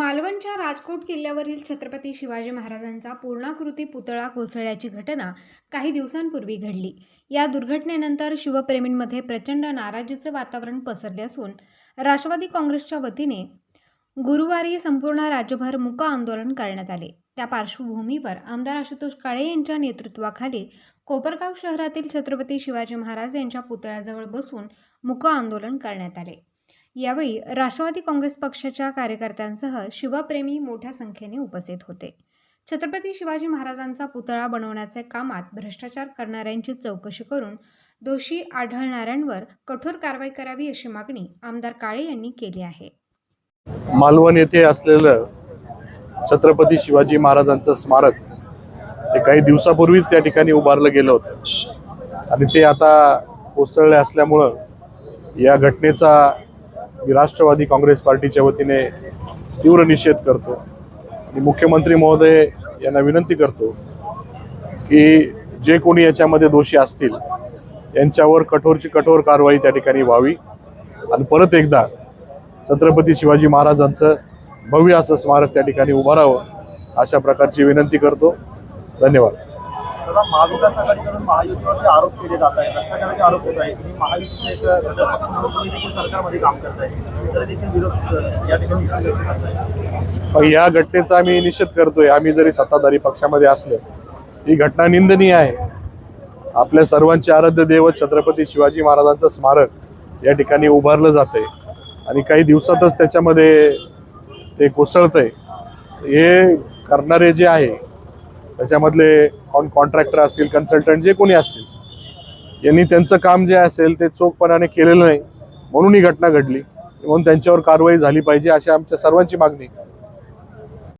मालवणच्या राजकोट किल्ल्यावरील छत्रपती शिवाजी महाराजांचा पूर्णाकृती पुतळा कोसळल्याची घटना काही दिवसांपूर्वी घडली. या दुर्घटनेनंतर शिवप्रेमींमध्ये प्रचंड नाराजीचे वातावरण पसरले असून राष्ट्रवादी काँग्रेसच्या वतीने गुरुवारी संपूर्ण राज्यभर मुक आंदोलन करण्यात आले. त्या पार्श्वभूमीवर आमदार आशुतोष काळे यांच्या नेतृत्वाखाली कोपरगाव शहरातील छत्रपती शिवाजी महाराज यांच्या पुतळ्याजवळ बसून मुक आंदोलन करण्यात आले. यावेळी राष्ट्रवादी काँग्रेस पक्षाच्या कार्यकर्त्यांसह शिवप्रेमी मोठ्या संख्येने उपस्थित होते. छत्रपती शिवाजी महाराजांचा पुतळा बनवण्याच्या कामात भ्रष्टाचार करणाऱ्यांची चौकशी करून दोषी आढळणाऱ्यांवर कठोर कारवाई करावी अशी मागणी आमदार काळे यांनी केली आहे. मालवण येथे असलेलं छत्रपती शिवाजी महाराजांचं स्मारक हे काही दिवसापूर्वीच त्या ठिकाणी उभारलं गेलं होतं. आणि ते आता कोसळले असल्यामुळं या घटनेचा मी राष्ट्रवादी काँग्रेस पार्टीच्या वतीने तीव्र निषेध करतो आणि मुख्यमंत्री महोदय यांना विनंती करतो की जे कोणी याच्यामध्ये दोषी असतील यांच्यावर कठोरची कठोर कारवाई त्या ठिकाणी व्हावी. आणि परत एकदा छत्रपती शिवाजी महाराजांचं भव्य असं स्मारक त्या ठिकाणी उभारावं अशा प्रकारची विनंती करतो. धन्यवाद. दादा महाविकास आघाडीकडून महायुतीवरती आरोप केले जात आहेत भ्रष्टाचाराचे आरोप होत आहेत. आणि महायुतीचे एक घटक पक्ष म्हणून तुम्ही देखील सरकारमध्ये काम करत आहे तरी देखील विरोध या ठिकाणी व्यक्त करताय पण या घटनेचा आम्ही निषेध करतोय. आम्ही जरी सत्ताधारी पक्षामध्ये असलो ही घटना निंदनीय आहे. आपल्या सर्वांचे आराध्य दैवत छत्रपती शिवाजी महाराजांचं स्मारक या ठिकाणी उभारलं जातंय. आणि काही दिवसातच त्याच्यामध्ये ते कोसळतंय. हे करणारे जे आहे त्याच्यामधले कॉन कॉन्ट्रॅक्टर असतील कन्सल्टंट जे कोणी असतील यांनी त्यांचं काम जे असेल ते चोखपणाने केलेलं नाही. म्हणून ही घटना घडली. म्हणून त्यांच्यावर कारवाई झाली पाहिजे अशी आमच्या सर्वांची मागणी